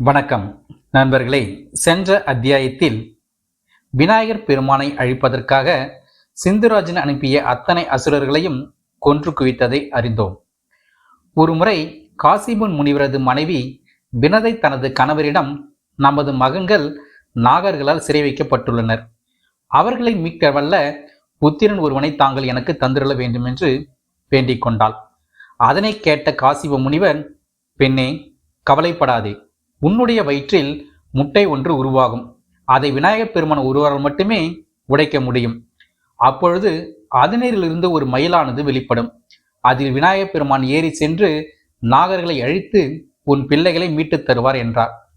வணக்கம் நண்பர்களே. சென்ற அத்தியாயத்தில் விநாயகர் பெருமானை அழிப்பதற்காக சிந்துராஜன் அனுப்பிய அத்தனை அசுரர்களையும் கொன்று குவித்ததை அறிந்தோம். ஒருமுறை காசிபுன் முனிவரது மனைவி வினதை தனது கணவரிடம் நமது மகன்கள் நாகர்களால் சிறை வைக்கப்பட்டுள்ளனர். அவர்களை மீட்க வல்ல புத்திரன் ஒருவனை தாங்கள் எனக்கு தந்திரல வேண்டும் என்று வேண்டிக் கொண்டாள். அதனை கேட்ட காசிப முனிவர் பெண்ணே கவலைப்படாதே. உன்னுடைய வயிற்றில் முட்டை ஒன்று உருவாகும். அதை விநாயகப் பெருமான் ஒருவரால் மட்டுமே உடைக்க முடியும். அப்பொழுது அதனரிலிருந்து ஒரு மயிலானது வெளிப்படும். அதில் விநாயகப் பெருமான் ஏறி சென்று நாகர்களை அழித்து உன் பிள்ளைகளை மீட்டுத் தருவார் என்றார்.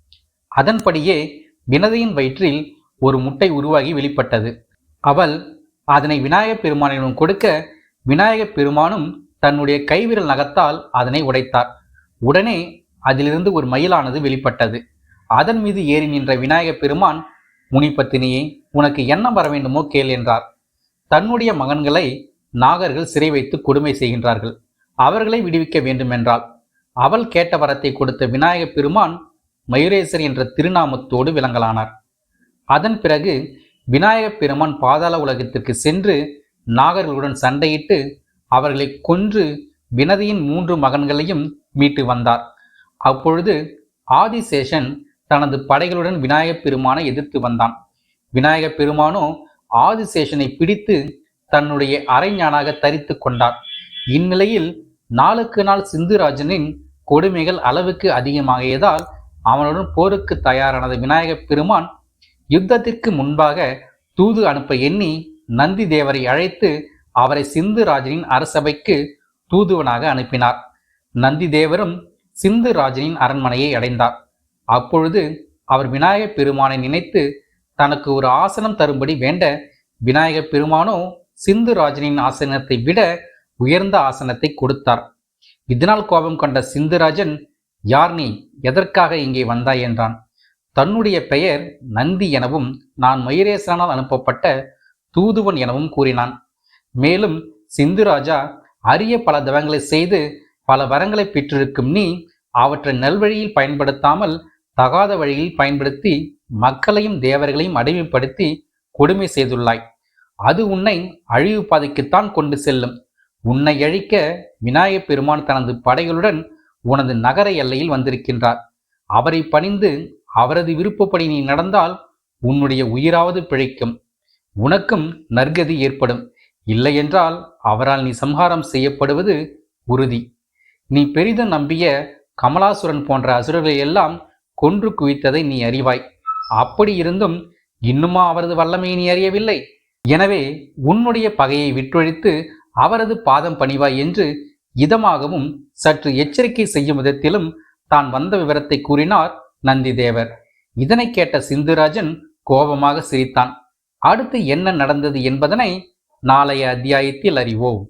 அதன்படியே வினதையின் வயிற்றில் ஒரு முட்டை உருவாகி வெளிப்பட்டது. அவள் அதனை விநாயகப் பெருமானிடம் கொடுக்க விநாயகப் பெருமானும் தன்னுடைய கைவிரல் நகத்தால் அதனை உடைத்தார். உடனே அதிலிருந்து ஒரு மயிலானது வெளிப்பட்டது. அதன் மீது ஏறி நின்ற விநாயகப் பெருமான் முனிப்பத்தினியே உனக்கு என்ன வர வேண்டுமோ கேள் என்றார். தன்னுடைய மகன்களை நாகர்கள் சிறை வைத்து கொடுமை செய்கின்றார்கள். அவர்களை விடுவிக்க வேண்டுமென்றாள். அவள் கேட்ட வரத்தை கொடுத்த விநாயகப் பெருமான் மயூரேசர் என்ற திருநாமத்தோடு விளங்கலானார். அதன் பிறகு விநாயகப் பெருமான் பாதாள உலகத்திற்கு சென்று நாகர்களுடன் சண்டையிட்டு அவர்களை கொன்று வினதியின் மூன்று மகன்களையும் மீட்டு வந்தார். அப்பொழுது ஆதிசேஷன் தனது படைகளுடன் விநாயகப் பெருமானை எதிர்த்து வந்தான். விநாயகப் பெருமானோ ஆதிசேஷனை பிடித்து தன்னுடைய அரைஞானாக தரித்து கொண்டார். இந்நிலையில் நாளுக்கு நாள் சிந்துராஜனின் கொடுமைகள் அளவுக்கு அதிகமாகியதால் அவனுடன் போருக்கு தயாரானது விநாயகப் பெருமான் யுத்தத்திற்கு முன்பாக தூது அனுப்ப எண்ணி நந்தி தேவரை அழைத்து அவரை சிந்துராஜனின் அரசபைக்கு தூதுவனாக அனுப்பினார். நந்தி தேவரும் சிந்து ராஜனின் அரண்மனையை அடைந்தார். அப்பொழுது அவர் விநாயகப் பெருமானை நினைத்து தனக்கு ஒரு ஆசனம் தரும்படி வேண்ட விநாயகப் பெருமானோ சிந்து ராஜனின் ஆசனத்தை விட உயர்ந்த ஆசனத்தை கொடுத்தார். இதனால் கோபம் கொண்ட சிந்துராஜன் யார் நீ? எதற்காக இங்கே வந்தாய்? என்றான். தன்னுடைய பெயர் நந்தி எனவும் நான் மயிரேசனால் அனுப்பப்பட்ட தூதுவன் எனவும் கூறினான். மேலும் சிந்துராஜா அரிய பல தவங்களை செய்து பல வரங்களை பெற்றிருக்கும் நீ அவற்றை நல்வழியில் பயன்படுத்தாமல் தகாத வழியில் பயன்படுத்தி மக்களையும் தேவர்களையும் அடிமைப்படுத்தி கொடுமை செய்துள்ளாய். அது உன்னை அழிவு பாதைக்குத்தான் கொண்டு செல்லும். உன்னை அழிக்க விநாயகப் பெருமான் தனது படைகளுடன் உனது நகர எல்லையில் வந்திருக்கின்றார். அவரை பணிந்து அவரது விருப்பப்படி நீ நடந்தால் உன்னுடைய உயிராவது பிழைக்கும். உனக்கும் நற்கதி ஏற்படும். இல்லையென்றால் அவரால் நீ சம்ஹாரம் செய்யப்படுவது உறுதி. நீ பெரிதும் நம்பிய கமலாசுரன் போன்ற அசுரர்களை எல்லாம் கொன்று குவித்ததை நீ அறிவாய். அப்படி இருந்தும் இன்னுமா அவரது வல்லமையை நீ அறியவில்லை? எனவே உன்னுடைய பகையை விற்றொழித்து அவரது பாதம் பணிவாய் என்று இதமாகவும் சற்று எச்சரிக்கை செய்யும் விதத்திலும் தான் வந்த விவரத்தை கூறினார் நந்திதேவர் இதனை கேட்ட சிந்துராஜன் கோபமாக சிரித்தான். அடுத்து என்ன நடந்தது என்பதனை நாளைய அத்தியாயத்தில் அறிவோம்.